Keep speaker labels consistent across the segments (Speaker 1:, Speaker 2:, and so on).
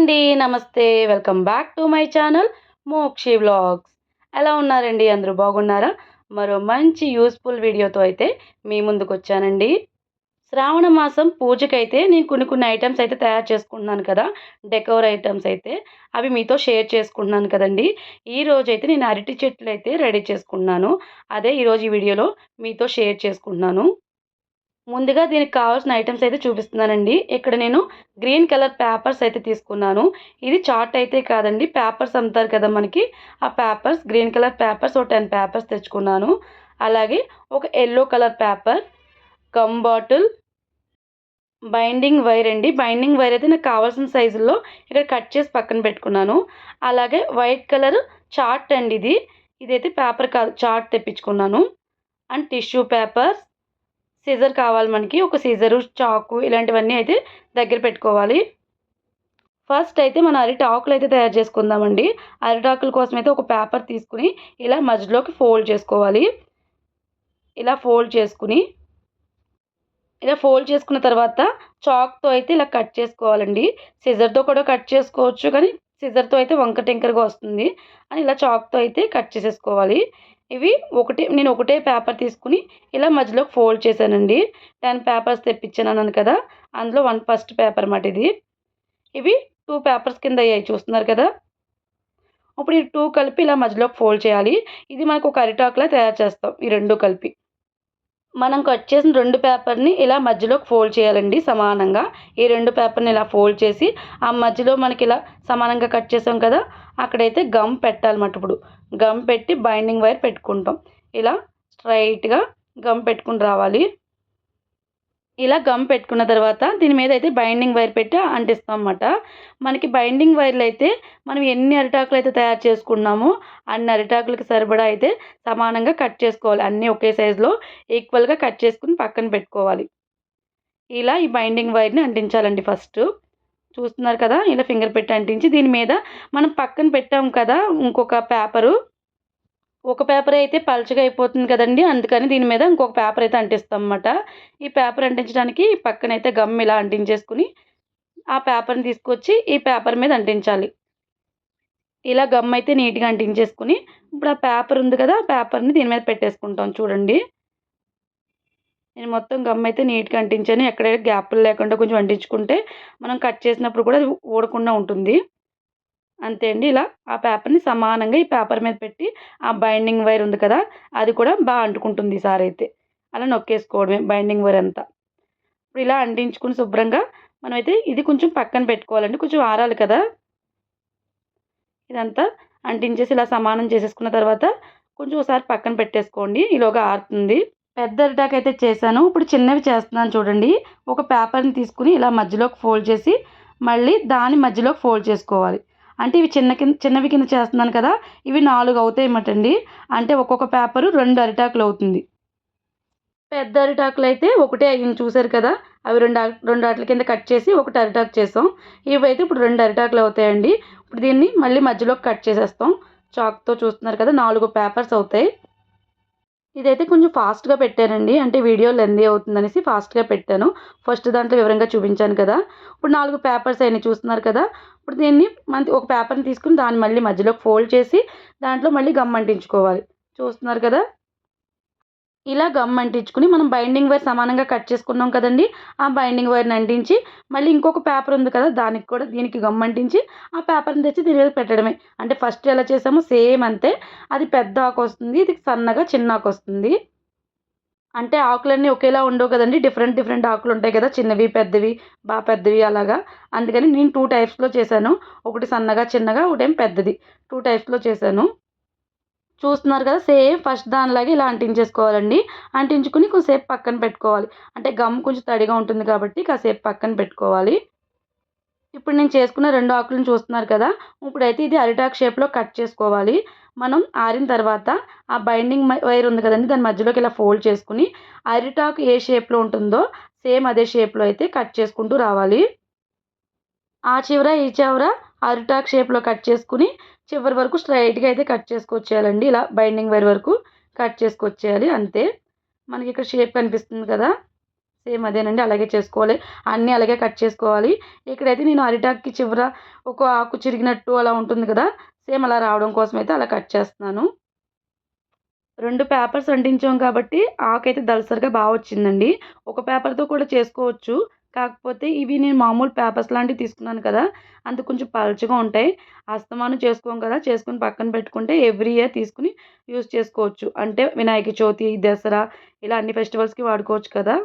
Speaker 1: అండి నమస్తే. Welcome back to my channel Mokshi vlogs. ఎలా ఉన్నారండి? అందరూ బాగున్నారా? మరో మంచి యూస్ఫుల్ వీడియోతో అయితే మీ ముందుకు వచ్చానండి శ్రావణ మాసం పూజకైతే నేను కొన్ని కొన్ని ఐటమ్స్ అయితే తయారు చేసుకుంటున్నాను కదా. డెకోర్ ఐటమ్స్ అయితే అవి మీతో షేర్ చేసుకుంటున్నాను కదండి. ఈ రోజు అయితే నేను అరటి చెట్లు అయితే రెడీ చేసుకుంటున్నాను. అదే ఈరోజు ఈ వీడియోలో మీతో షేర్ చేసుకుంటున్నాను. ముందుగా దీనికి కావాల్సిన ఐటమ్స్ అయితే చూపిస్తున్నానండి. ఇక్కడ నేను గ్రీన్ కలర్ పేపర్స్ అయితే తీసుకున్నాను. ఇది చార్ట్ అయితే కాదండి. పేపర్స్ అమ్ముతారు కదా మనకి. ఆ పేపర్స్ గ్రీన్ కలర్ పేపర్స్ ఒక టెన్ పేపర్స్ తెచ్చుకున్నాను. అలాగే ఒక yellow colour paper gum bottle binding wire అండి. బైండింగ్ వైర్ అయితే నాకు కావాల్సిన సైజుల్లో ఇక్కడ కట్ చేసి పక్కన పెట్టుకున్నాను. అలాగే వైట్ కలర్ చార్ట్ అండి ఇది. ఇదైతే పేపర్ కాదు చార్ట్ తెప్పించుకున్నాను. అండ్ టిష్యూ పేపర్స్ సీజర్ కావాలి మనకి ఒక సీజరు చాకు ఇలాంటివన్నీ అయితే దగ్గర పెట్టుకోవాలి. ఫస్ట్ అయితే మనం అరిటాకులు అయితే తయారు చేసుకుందామండి. అరిటాకుల కోసం అయితే ఒక పేపర్ తీసుకుని ఇలా మధ్యలోకి ఫోల్డ్ చేసుకోవాలి. ఇలా ఫోల్డ్ చేసుకుని ఇలా ఫోల్డ్ చేసుకున్న తర్వాత చాక్తో అయితే ఇలా కట్ చేసుకోవాలండి. సిజర్తో కూడా కట్ చేసుకోవచ్చు కానీ సిజర్తో అయితే వంక టింకర్గా వస్తుంది. అని ఇలా చాక్తో అయితే కట్ చేసేసుకోవాలి. ఇవి ఒకటి నేను ఒకటే పేపర్ తీసుకుని ఇలా మధ్యలోకి ఫోల్డ్ చేశానండి. టెన్ పేపర్స్ తెప్పించాను అన్నాను కదా అందులో వన్ ఫస్ట్ పేపర్ అన్నమాట ఇది. ఇవి టూ పేపర్స్ కింద అయ్యాయి చూస్తున్నారు కదా. ఇప్పుడు ఈ టూ కలిపి ఇలా మధ్యలోకి ఫోల్డ్ చేయాలి. ఇది మనకు ఒక అరిటాక్లా తయారు చేస్తాం ఈ రెండు కలిపి. మనం కట్ చేసిన రెండు పేపర్ని ఇలా మధ్యలోకి ఫోల్డ్ చేయాలండి సమానంగా. ఈ రెండు పేపర్ని ఇలా ఫోల్డ్ చేసి ఆ మధ్యలో మనకి ఇలా సమానంగా కట్ చేసాం కదా అక్కడైతే గమ్ పెట్టాలన్నమాట ఇప్పుడు. గమ్ పెట్టి బైండింగ్ వైర్ పెట్టుకుంటాం. ఇలా స్ట్రైట్గా గమ్ పెట్టుకుని రావాలి. ఇలా గమ్ పెట్టుకున్న తర్వాత దీని మీద అయితే బైండింగ్ వైర్ పెట్టి అంటిస్తాం అన్నమాట. మనకి బైండింగ్ వైర్లు అయితే మనం ఎన్ని అరిటాకులు అయితే తయారు చేసుకున్నామో అన్ని అరిటాకులకు సరిపడా అయితే సమానంగా కట్ చేసుకోవాలి. అన్నీ ఒకే సైజులో ఈక్వల్గా కట్ చేసుకుని పక్కన పెట్టుకోవాలి. ఇలా ఈ బైండింగ్ వైర్ని అంటించాలండి ఫస్ట్ చూస్తున్నారు కదా? ఇలా ఫింగర్ పెట్టి అంటించి దీని మీద మనం పక్కన పెట్టాం కదా ఇంకొక పేపరు ఒక పేపర్ అయితే పలచగా అయిపోతుంది కదండి. అందుకని దీని మీద ఇంకొక పేపర్ అయితే అంటిస్తాం అన్నమాట ఈ పేపర్ అంటించడానికి పక్కన అయితే గమ్ ఇలా అంటించేసుకుని ఆ పేపర్ని తీసుకొచ్చి ఈ పేపర్ మీద అంటించాలి. ఇలా గమ్ అయితే నీట్గా అంటించేసుకుని ఇప్పుడు ఆ పేపర్ ఉంది కదా ఆ పేపర్ని దీని మీద పెట్టేసుకుంటాం చూడండి. నేను మొత్తం గమ్ అయితే నీట్గా అంటించాను. ఎక్కడైనా గ్యాప్లు లేకుండా కొంచెం అంటించుకుంటే మనం కట్ చేసినప్పుడు కూడా అది ఊడకుండా ఉంటుంది. అంతే అండి. ఇలా ఆ పేపర్ని సమానంగా ఈ పేపర్ మీద పెట్టి ఆ బైండింగ్ వైర్ ఉంది కదా అది కూడా బాగా అంటుకుంటుంది ఈసారి అయితే. అలా నొక్కేసుకోవడమే బైండింగ్ వైర్ అంతా. ఇప్పుడు ఇలా అంటించుకుని శుభ్రంగా మనమైతే ఇది కొంచెం పక్కన పెట్టుకోవాలండి. కొంచెం ఆరాలి కదా. ఇదంతా అంటించేసి ఇలా సమానం చేసేసుకున్న తర్వాత కొంచెం ఒకసారి పక్కన పెట్టేసుకోండి. ఈలోగా ఆరుతుంది. పెద్ద అరిటాక్ అయితే చేశాను. ఇప్పుడు చిన్నవి చేస్తున్నాను చూడండి. ఒక పేపర్ని తీసుకుని ఇలా మధ్యలోకి ఫోల్డ్ చేసి మళ్ళీ దాని మధ్యలోకి ఫోల్డ్ చేసుకోవాలి. అంటే ఇవి చిన్న కింద చిన్నవి కింద చేస్తున్నాను కదా ఇవి నాలుగు అవుతాయి అంటే ఒక్కొక్క పేపరు రెండు అరిటాకులు అవుతుంది. పెద్ద అరిటాకులు అయితే ఒకటే అయ్యింది చూసారు కదా? అవి రెండు రెండు అట్ల కింద కట్ చేసి ఒకటి అరిటాకు చేసాం. ఇవి అయితే ఇప్పుడు రెండు అరిటాకులు అవుతాయండి. ఇప్పుడు దీన్ని మళ్ళీ మధ్యలో కట్ చేసేస్తాం. చాక్తో చూస్తున్నారు కదా నాలుగు పేపర్స్ అవుతాయి. ఇదైతే కొంచెం ఫాస్ట్గా పెట్టానండి అంటే వీడియో లెందీ అవుతుందనేసి ఫాస్ట్గా పెట్టాను. ఫస్ట్ దాంట్లో వివరంగా చూపించాను కదా. ఇప్పుడు నాలుగు పేపర్స్ అయినాయి చూస్తున్నారు కదా. ఇప్పుడు దీన్ని మన ఒక పేపర్ని తీసుకుని దాన్ని మళ్ళీ మధ్యలో ఫోల్డ్ చేసి దాంట్లో మళ్ళీ గమ్ అంటించుకోవాలి. చూస్తున్నారు కదా. ఇలా గమ్ అంటించుకుని మనం బైండింగ్ వైర్ సమానంగా కట్ చేసుకున్నాం కదండి. ఆ బైండింగ్ వైర్ని అంటించి మళ్ళీ ఇంకొక పేపర్ ఉంది కదా దానికి కూడా దీనికి గమ్ అంటించి ఆ పేపర్ని తెచ్చి దీని మీద పెట్టడమే. అంటే ఫస్ట్ ఎలా చేసామో సేమ్ అంతే. అది పెద్ద ఆకు వస్తుంది ఇది సన్నగా చిన్న ఆకు వస్తుంది. అంటే ఆకులన్నీ ఒకేలా ఉండవు కదండి. డిఫరెంట్ డిఫరెంట్ ఆకులు ఉంటాయి కదా చిన్నవి పెద్దవి బాగా పెద్దవి అలాగా. అందుకని నేను టూ టైప్స్లో చేశాను. ఒకటి సన్నగా చిన్నగా ఒకటేం పెద్దది. టూ టైప్స్లో చేశాను. చూస్తున్నారు కదా సేమ్ ఫస్ట్ దానిలాగే ఇలా అంటించేసుకోవాలండి. అంటించుకుని కొంచెంసేపు పక్కన పెట్టుకోవాలి. అంటే గమ్ కొంచెం తడిగా ఉంటుంది కాబట్టి కాసేపు పక్కన పెట్టుకోవాలి. ఇప్పుడు నేను చేసుకున్న రెండు ఆకులను చూస్తున్నారు కదా ఇప్పుడైతే ఇది అరిటాక్ షేప్లో కట్ చేసుకోవాలి. మనం ఆరిన తర్వాత ఆ బైండింగ్ వైర్ ఉంది కదండి దాని మధ్యలోకి ఇలా ఫోల్డ్ చేసుకుని అరిటాక్ ఏ షేప్లో ఉంటుందో సేమ్ అదే షేప్లో అయితే కట్ చేసుకుంటూ రావాలి. ఆ చివర ఈ చివర అరిటాక్ షేప్లో కట్ చేసుకుని చివరి వరకు స్ట్రైట్గా అయితే కట్ చేసుకొచ్చేయాలండి. ఇలా బైండింగ్ వైర్ వరకు కట్ చేసుకొచ్చేయాలి అంతే. మనకి ఇక్కడ షేప్ కనిపిస్తుంది కదా. సేమ్ అదేనండి అలాగే చేసుకోవాలి. అన్నీ అలాగే కట్ చేసుకోవాలి. ఇక్కడైతే నేను అరిటాక్కి చివర ఒక ఆకు చిరిగినట్టు అలా ఉంటుంది కదా. సేమ్ అలా రావడం కోసం అయితే అలా కట్ చేస్తున్నాను. రెండు పేపర్స్ అంటించాం కాబట్టి ఆకైతే దలసరిగా బాగా వచ్చిందండి. ఒక పేపర్తో కూడా చేసుకోవచ్చు. కాకపోతే ఇవి నేను మామూలు పేపర్స్ లాంటివి తీసుకున్నాను కదా అంత కొంచెం పలచగా ఉంటాయి. అస్తమానం చేసుకోం కదా చేసుకుని పక్కన పెట్టుకుంటే ఎవ్రీ ఇయర్ తీసుకుని యూజ్ చేసుకోవచ్చు. అంటే వినాయక చవితి దసరా ఇలా అన్ని ఫెస్టివల్స్కి వాడుకోవచ్చు కదా.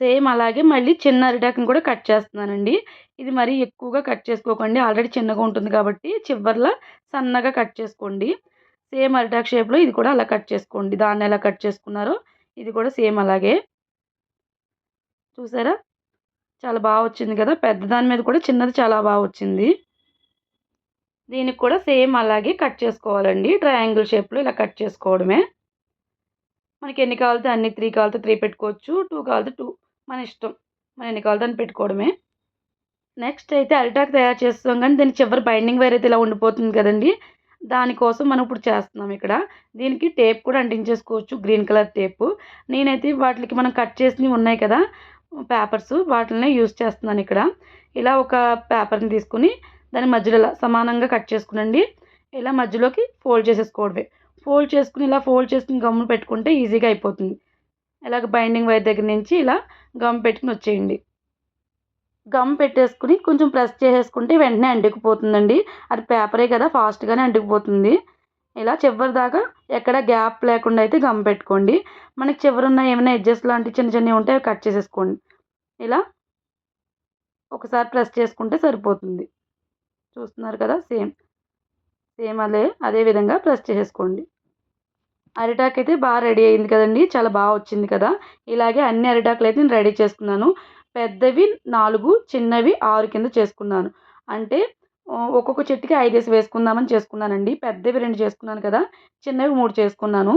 Speaker 1: సేమ్ అలాగే మళ్ళీ చిన్న అరిటాకుని కూడా కట్ చేస్తున్నానండి. ఇది మరీ ఎక్కువగా కట్ చేసుకోకండి. ఆల్రెడీ చిన్నగా ఉంటుంది కాబట్టి చివర్లో సన్నగా కట్ చేసుకోండి. సేమ్ అరిటాక్ షేప్లో ఇది కూడా అలా కట్ చేసుకోండి. దాన్ని ఎలా కట్ చేసుకున్నారో ఇది కూడా సేమ్ అలాగే. చూసారా? చాలా బాగా వచ్చింది కదా! పెద్ద దాని మీద కూడా చిన్నది చాలా బాగా వచ్చింది. దీనికి కూడా సేమ్ అలాగే కట్ చేసుకోవాలండి. ట్రయాంగిల్ షేప్లో ఇలా కట్ చేసుకోవడమే. మనకి ఎన్ని కావాలితే అన్ని త్రీ కావాలితే త్రీ పెట్టుకోవచ్చు. టూ కావాలితే టూ. మన ఇష్టం. మనం ఎన్ని కావాలితే అని పెట్టుకోవడమే. నెక్స్ట్ అయితే అరిటాక్ తయారు చేస్తాం కానీ దీని చివరి బైండింగ్ వైర్ అయితే ఇలా ఉండిపోతుంది కదండి. దానికోసం మనం ఇప్పుడు చేస్తున్నాం ఇక్కడ. దీనికి టేప్ కూడా అంటించేసుకోవచ్చు. Green colour tape. నేనైతే వాటికి మనం కట్ చేసినవి ఉన్నాయి కదా! పేపర్స్ వాటిని యూజ్ చేస్తున్నాను ఇక్కడ. ఇలా ఒక పేపర్ని తీసుకుని దాని మధ్యలో ఇలా సమానంగా కట్ చేసుకునండి. ఇలా మధ్యలోకి ఫోల్డ్ చేసేసుకోవడమే. ఫోల్డ్ చేసుకుని ఇలా ఫోల్డ్ చేసుకుని గమ్ము పెట్టుకుంటే ఈజీగా అయిపోతుంది. ఇలాగ బైండింగ్ వైర్ దగ్గర నుంచి ఇలా గమ్ పెట్టుకుని వచ్చేయండి. గమ్ పెట్టేసుకుని కొంచెం ప్రెస్ చేసేసుకుంటే వెంటనే అంటుకుపోతుందండి. అది పేపరే కదా ఫాస్ట్గానే అంటుకుపోతుంది. ఇలా చివరి దాకా ఎక్కడ గ్యాప్ లేకుండా అయితే గమ్ పెట్టుకోండి. మనకి చివరున్న ఏమైనా ఎడ్జెస్ లాంటి చిన్న చిన్నవి ఉంటే అవి కట్ చేసేసుకోండి. ఇలా ఒకసారి ప్రెస్ చేసుకుంటే సరిపోతుంది. చూస్తున్నారు కదా? సేమ్. సేమ్ అదే అదే విధంగా ప్రెస్ చేసేసుకోండి. అరిటాక్ అయితే బాగా రెడీ అయింది కదండి. చాలా బాగా వచ్చింది కదా? ఇలాగే అన్ని అరిటాకులు అయితే నేను రెడీ చేసుకున్నాను. పెద్దవి నాలుగు చిన్నవి ఆరు కింద చేసుకున్నాను. అంటే ఒక్కొక్క చెట్టుకి ఐదేసి వేసుకుందామని చేసుకున్నానండి. పెద్దవి రెండు చేసుకున్నాను కదా చిన్నవి మూడు చేసుకున్నాను.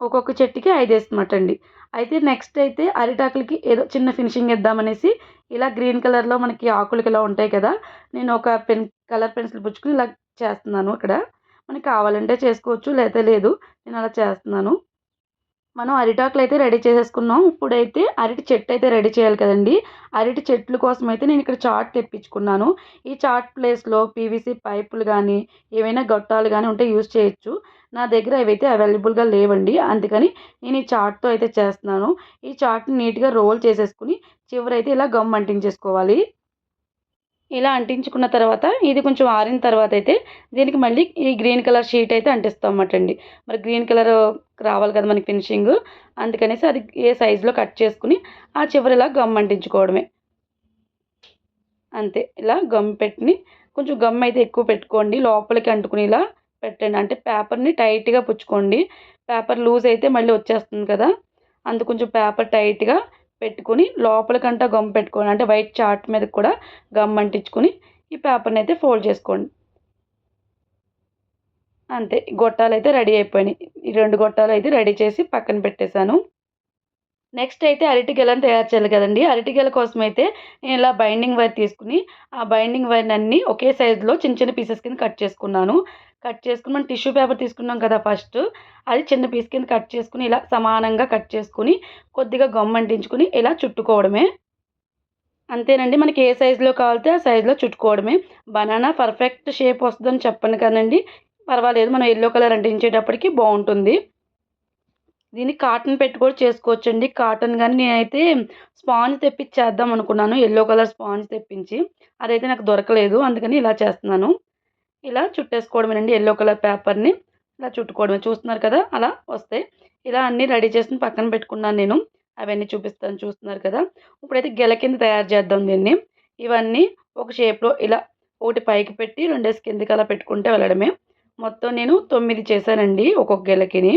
Speaker 1: ఒక్కొక్క చెట్టుకి ఐదు అండి అయితే నెక్స్ట్ అయితే అరిటాకులకి ఏదో చిన్న ఫినిషింగ్ ఇద్దామనేసి ఇలా గ్రీన్ కలర్లో మనకి ఆకులకి ఇలా ఉంటాయి కదా నేను ఒక పెన్ కలర్ పెన్సిల్ పుచ్చుకుని ఇలా చేస్తున్నాను ఇక్కడ. మనకి కావాలంటే చేసుకోవచ్చు లేదా లేదు నేను అలా చేస్తున్నాను. మనం అరిటాకులు అయితే రెడీ చేసేసుకున్నాం. ఇప్పుడైతే అరటి చెట్టు అయితే రెడీ చేయాలి కదండి. అరటి చెట్ల కోసం అయితే నేను ఇక్కడ చాట్ తెప్పించుకున్నాను. ఈ చాట్ ప్లేస్లో పీవీసీ పైపులు కానీ ఏవైనా గొట్టాలు కానీ ఉంటే యూజ్ చేయొచ్చు. నా దగ్గర అవైతే అవైలబుల్గా లేవండి. అందుకని నేను ఈ చాట్తో అయితే చేస్తున్నాను. ఈ చాట్ని నీట్గా రోల్ చేసేసుకుని చివరైతే ఇలా గమ్ అంటించేసుకోవాలి. ఇలా అంటించుకున్న తర్వాత ఇది కొంచెం ఆరిన తర్వాత అయితే దీనికి మళ్ళీ ఈ గ్రీన్ కలర్ షీట్ అయితే అంటిస్తాం అన్నమాట అండి మరి గ్రీన్ కలర్ రావాలి కదా మనకి ఫినిషింగ్. అందుకనేసి అది ఏ సైజులో కట్ చేసుకుని ఆ చివరిలా గమ్ అంటించుకోవడమే. అంతే ఇలా గమ్ పెట్టిని కొంచెం గమ్ అయితే ఎక్కువ పెట్టుకోండి. లోపలికి అంటుకుని ఇలా పెట్టండి. అంటే పేపర్ని టైట్గా పుచ్చుకోండి. పేపర్ లూజ్ అయితే మళ్ళీ వచ్చేస్తుంది కదా. అందు కొంచెం పేపర్ టైట్గా పెట్టుకుని లోపలికంటా గమ్ పెట్టుకోండి అంటే వైట్ చార్ట్ మీద కూడా గమ్ అంటించుకుని ఈ పేపర్ని అయితే ఫోల్డ్ చేసుకోండి. అంతే గొట్టాలు అయితే రెడీ అయిపోయినాయి. ఈ రెండు గొట్టాలు అయితే రెడీ చేసి పక్కన పెట్టేశాను. నెక్స్ట్ అయితే అరటి గెలను తయారు చేయాలి కదండి. అరటి గెల కోసం అయితే నేను ఇలా బైండింగ్ వైర్ తీసుకుని ఆ బైండింగ్ వైర్ అన్ని ఒకే సైజులో చిన్న చిన్న పీసెస్ కింద కట్ చేసుకున్నాను. కట్ చేసుకుని మనం టిష్యూ పేపర్ తీసుకున్నాం కదా ఫస్ట్ అది చిన్న పీస్ కింద కట్ చేసుకుని ఇలా సమానంగా కట్ చేసుకుని కొద్దిగా గమ్ అంటించుకుని ఇలా చుట్టుకోవడమే. అంతేనండి మనకి ఏ సైజులో కావాలితే ఆ సైజులో చుట్టుకోవడమే. బనానా పర్ఫెక్ట్ షేప్ వస్తుందని చెప్పను కదండి. పర్వాలేదు మనం ఎల్లో కలర్ అంటించేటప్పటికి బాగుంటుంది. దీన్ని కాటన్ పెట్టి కూడా చేసుకోవచ్చండి. కాటన్ కానీ నేనైతే స్పాంజ్ తెప్పించి చేద్దాం అనుకున్నాను. ఎల్లో కలర్ స్పాంజ్ తెప్పించి. అదైతే నాకు దొరకలేదు. అందుకని ఇలా చేస్తున్నాను. ఇలా చుట్టేసుకోవడమేనండి ఎల్లో కలర్ పేపర్ని ఇలా చుట్టుకోవడమే. చూస్తున్నారు కదా? అలా వస్తాయి. ఇలా అన్నీ రెడీ చేసి పక్కన పెట్టుకున్నాను నేను. అవన్నీ చూపిస్తాను. చూస్తున్నారు కదా? ఇప్పుడైతే గెల కింద తయారు చేద్దాం దీన్ని. ఇవన్నీ ఒక షేప్లో ఇలా ఒకటి పైకి పెట్టి రెండేసి కిందకి అలా పెట్టుకుంటే వెళ్ళడమే. మొత్తం నేను తొమ్మిది చేశానండి ఒక్కొక్క గెలకిని.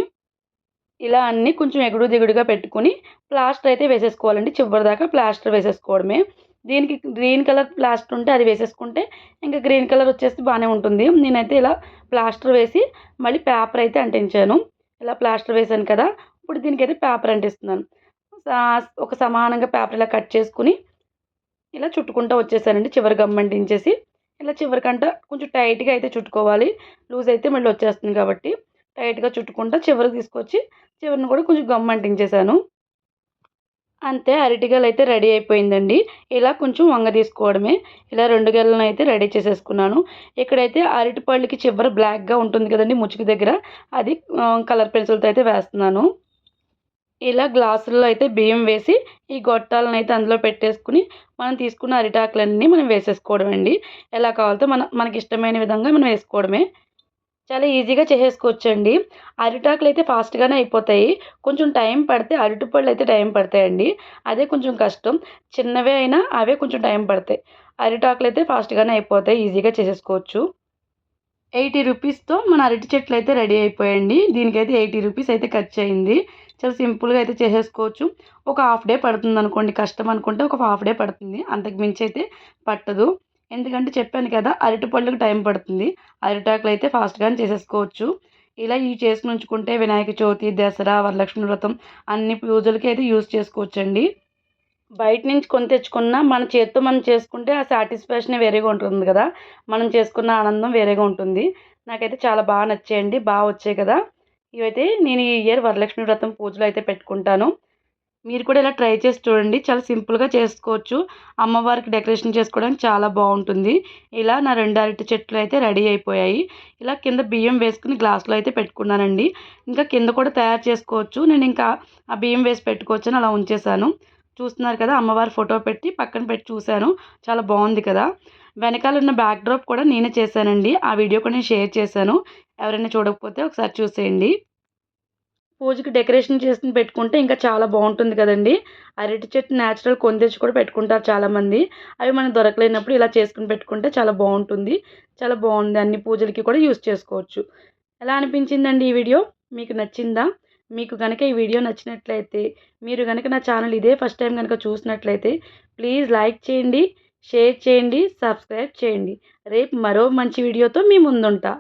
Speaker 1: ఇలా అన్నీ కొంచెం ఎగుడు దిగుడుగా పెట్టుకుని ప్లాస్టర్ అయితే వేసేసుకోవాలండి. చివరి దాకా ప్లాస్టర్ వేసేసుకోవడమే. దీనికి గ్రీన్ కలర్ ప్లాస్టర్ ఉంటే అది వేసేసుకుంటే ఇంకా గ్రీన్ కలర్ వచ్చేసి బాగానే ఉంటుంది. నేనైతే ఇలా ప్లాస్టర్ వేసి మళ్ళీ పేపర్ అయితే అంటించాను. ఇలా ప్లాస్టర్ వేసాను కదా ఇప్పుడు దీనికైతే పేపర్ అంటిస్తున్నాను. ఒక సమానంగా పేపర్ ఇలా కట్ చేసుకుని ఇలా చుట్టుకుంటూ వచ్చేసానండి. చివరి గమ్ అంటించేసి ఇలా చివరికంట కొంచెం టైట్గా అయితే చుట్టుకోవాలి. లూజ్ అయితే మళ్ళీ వచ్చేస్తుంది కాబట్టి టైట్గా చుట్టుకుంటా చివరికి తీసుకొచ్చి చివరిని కూడా కొంచెం గమ్ అంటించేసాను. అంతే అరటిగల్ అయితే రెడీ అయిపోయిందండి. ఇలా కొంచెం వంగ తీసుకోవడమే. ఇలా రెండు గెలను అయితే రెడీ చేసేసుకున్నాను. ఇక్కడైతే అరటి పళ్ళకి చివర బ్లాక్గా ఉంటుంది కదండి ముచ్చుకు దగ్గర. అది కలర్ పెన్సిల్తో అయితే వేస్తున్నాను. ఇలా గ్లాసుల్లో అయితే బియ్యం వేసి ఈ గొట్టాలను అయితే అందులో పెట్టేసుకుని మనం తీసుకున్న అరిటాకులన్నీ మనం వేసేసుకోవడం అండి ఎలా కావాలితే మన మనకి ఇష్టమైన విధంగా మనం వేసుకోవడమే. చాలా ఈజీగా చేసేసుకోవచ్చండి. అరిటాకులు అయితే ఫాస్ట్గానే అయిపోతాయి. కొంచెం టైం పడితే అరటిపళ్ళు అయితే టైం పడతాయండి. అదే కొంచెం కష్టం. చిన్నవే అయినా అవే కొంచెం టైం పడతాయి. అరిటాకులు అయితే ఫాస్ట్గానే అయిపోతాయి. ఈజీగా చేసేసుకోవచ్చు. ఎయిటీ రూపీస్తో మన అరటి చెట్లు అయితే రెడీ అయిపోయాయండి. దీనికైతే ఎయిటీ రూపీస్ అయితే ఖర్చు అయింది. చాలా సింపుల్గా అయితే చేసేసుకోవచ్చు. ఒక హాఫ్ డే పడుతుంది అనుకోండి కష్టం అనుకుంటే ఒక హాఫ్ డే పడుతుంది. అంతకు మించి అయితే పట్టదు. ఎందుకంటే చెప్పాను కదా అరటి టైం పడుతుంది. అరిటాకులు అయితే ఫాస్ట్గానే చేసేసుకోవచ్చు. ఇలా ఈ చేసుకుని ఉంచుకుంటే వినాయక చవితి దసరా వరలక్ష్మి వ్రతం అన్ని పూజలకి అయితే యూజ్ చేసుకోవచ్చండి. బయట నుంచి కొని తెచ్చుకున్న మన చేతితో మనం చేసుకుంటే ఆ సాటిస్ఫాక్షన్ వేరేగా ఉంటుంది కదా. మనం చేసుకున్న ఆనందం వేరేగా ఉంటుంది. నాకైతే చాలా బాగా నచ్చాయండి. బాగా వచ్చాయి కదా. ఇవైతే నేను ఈ ఇయర్ వరలక్ష్మి వ్రతం పూజలు అయితే పెట్టుకుంటాను. మీరు కూడా ఇలా ట్రై చేసి చూడండి. చాలా సింపుల్గా చేసుకోవచ్చు. అమ్మవారికి డెకరేషన్ చేసుకోవడానికి చాలా బాగుంటుంది. ఇలా నా రెండు అరటి చెట్లు అయితే రెడీ అయిపోయాయి. ఇలా కింద బియ్యం వేసుకుని గ్లాస్లో అయితే పెట్టుకున్నానండి. ఇంకా కింద కూడా తయారు చేసుకోవచ్చు. నేను ఇంకా ఆ బియ్యం వేసి పెట్టుకోవచ్చు అని అలా ఉంచేసాను చూస్తున్నారు కదా అమ్మవారి ఫోటో పెట్టి పక్కన పెట్టి చూశాను. చాలా బాగుంది కదా. వెనకాల ఉన్న బ్యాక్ డ్రాప్ కూడా నేనే చేశానండి. ఆ వీడియో కూడా నేను షేర్ చేశాను. ఎవరైనా చూడకపోతే ఒకసారి చూసేయండి. పూజకి డెకరేషన్ చేసుకుని పెట్టుకుంటే ఇంకా చాలా బాగుంటుంది కదండి. అరటి చెట్టు న్యాచురల్ కొందెచ్చి కూడా పెట్టుకుంటారు చాలామంది. అవి మనం దొరకలేనప్పుడు ఇలా చేసుకుని పెట్టుకుంటే చాలా బాగుంటుంది. చాలా బాగుంది. అన్ని పూజలకి కూడా యూస్ చేసుకోవచ్చు. ఎలా అనిపించిందండి ఈ వీడియో? మీకు నచ్చిందా? మీకు కనుక ఈ వీడియో నచ్చినట్లయితే మీరు కనుక నా ఛానల్ ఇదే ఫస్ట్ టైం కనుక చూసినట్లయితే ప్లీజ్ లైక్ చేయండి షేర్ చేయండి సబ్స్క్రైబ్ చేయండి. రేపు మరో మంచి వీడియోతో మీ ముందుంటా.